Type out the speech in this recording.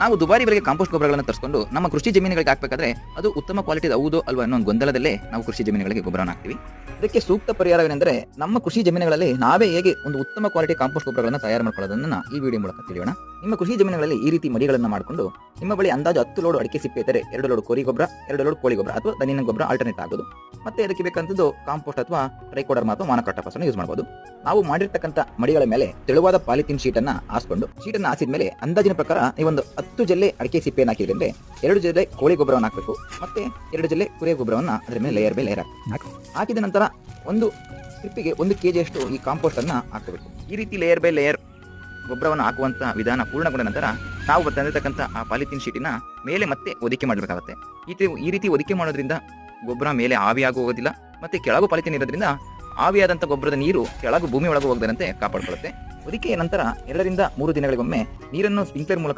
ನಾವು ದುಬಾರಿ ಬೆಲೆಗೆ ಕಾಂಪೋಸ್ಟ್ ಗೊಬ್ಬರಗಳನ್ನು ತರಿಸಿಕೊಂಡು ನಮ್ಮ ಕೃಷಿ ಜಮೀನುಗಳಿಗೆ ಹಾಕಬೇಕಾದ್ರೆ ಅದು ಉತ್ತಮ ಕ್ವಾಲಿಟಿ ಹೌದು ಅಲ್ವಾ ಅನ್ನೋ ಒಂದು ಗೊಂದಲದಲ್ಲೇ ನಾವು ಕೃಷಿ ಜಮೀನುಗಳಿಗೆ ಗೊಬ್ಬರವನ್ನು ಹಾಕ್ತೀವಿ. ಇದಕ್ಕೆ ಸೂಕ್ತ ಪರಿಹಾರವೇನೆಂದರೆ ನಮ್ಮ ಕೃಷಿ ಜಮೀನುಗಳಲ್ಲಿ ನಾವೇ ಹೇಗೆ ಒಂದು ಉತ್ತಮ ಕ್ವಾಲಿಟಿ ಕಾಂಪೋಸ್ಟ್ ಗೊಬ್ಬರಗಳನ್ನು ತಯಾರು ಮಾಡ್ಕೊಳ್ಳೋದನ್ನು ಈ ವಿಡಿಯೋ ಮೂಲಕ ತಿಳಿಯೋಣ. ನಿಮ್ಮ ಕೃಷಿ ಜಮೀನುಗಳಲ್ಲಿ ಈ ರೀತಿ ಮಡಿಗಳನ್ನು ಮಾಡಿಕೊಂಡು ನಿಮ್ಮ ಬಳಿ ಅಂದಾಜು ಹತ್ತು ಲೋಡ್ ಅಡಿಕೆ ಸಿಪ್ಪೆ ಇದ್ದರೆ ಎರಡು ಲೋಡ್ ಕೋರಿ ಗೊಬ್ಬರ, ಎರಡು ಲೋಡ್ ಕೋಳಿ ಗೊಬ್ಬರ ಅಥವಾ ದನಿನ ಗೊಬ್ಬರ ಆಲ್ಟರ್ನೇಟ್ ಆಗೋದು. ಮತ್ತೆ ಅದಕ್ಕೆ ಬೇಕಂತದ್ದು ಕಾಂಪೋಸ್ಟ್ ಅಥವಾ ಟ್ರೈಕೋಡರ್ಮ ಅಥವಾ ಮಾನಕಟ್ಟ ಯೂಸ್ ಮಾಡಬಹುದು ನಾವು ಮಾಡಿರ್ತಕ್ಕಂಥ ಮಡಿಗಳ ಮೇಲೆ ತೆಳುವಾದ ಪಾಲಿಥಿನ್ ಶೀಟ್ ಅನ್ನ ಹಾಸ್ಕೊಂಡು ಶೀಟ್ ಅನ್ನ ಹಾಸಿದ ಮೇಲೆ ಅಂದಾಜಿನ ಪ್ರಕಾರ ನೀವೊಂದು ಹತ್ತು ಜಲ್ಲೆ ಅಡಿಕೆ ಸಿಪ್ಪೆಯನ್ನು ಹಾಕಿದ್ರೆ ಅಂದ್ರೆ ಎರಡು ಜಲ್ಲೆ ಕೋಳಿ ಗೊಬ್ಬರವನ್ನು ಹಾಕಬೇಕು, ಮತ್ತೆ ಎರಡು ಜಲ್ಲೆ ಕುರಿಯ ಗೊಬ್ಬರವನ್ನು ಅದರ ಮೇಲೆ ಲೇಯರ್ ಮೇಲೆ ಲೇಯರ್ ಹಾಕಬೇಕು. ಹಾಕಿದ ನಂತರ ಒಂದು ಟ್ರಿಪ್ಪಿಗೆ ಒಂದು ಕೆಜಿಯಷ್ಟು ಈ ಕಾಂಪೋಸ್ಟ್ ಅನ್ನ ಹಾಕಬೇಕು ಈ ರೀತಿ ಲೇಯರ್ ಬೈ ಲೇಯರ್ ಗೊಬ್ಬರವನ್ನು ಹಾಕುವಂತಹ ವಿಧಾನ ಪೂರ್ಣಗೊಂಡ ನಂತರ ನಾವು ತಂದಿರತಕ್ಕಂಥ ಆ ಪಾಲಿಥಿನ್ ಶೀಟಿನ ಮೇಲೆ ಮತ್ತೆ ಒದಿಕೆ ಮಾಡಬೇಕಾಗುತ್ತೆ. ಈ ಈ ರೀತಿ ಒದಿಕೆ ಮಾಡೋದ್ರಿಂದ ಗೊಬ್ಬರ ಮೇಲೆ ಆವಿಯಾಗುವುದಿಲ್ಲ ಮತ್ತೆ ಕೆಳಗು ಪಾಲಿಥಿನ್ ಇರೋದ್ರಿಂದ ಆವಿಯಾದಂಥ ಗೊಬ್ಬರದ ನೀರು ಕೆಳಗು ಭೂಮಿ ಒಳಗೆ ಹೋಗದಂತೆ ಕಾಪಾಡಿಕೊಳ್ಳುತ್ತೆ ಒದಿಕೆಯ ನಂತರ ಎರಡರಿಂದ ಮೂರು ದಿನಗಳಿಗೊಮ್ಮೆ ನೀರನ್ನು ಸ್ಪ್ರಿಂಕ್ಲರ್ ಮೂಲಕ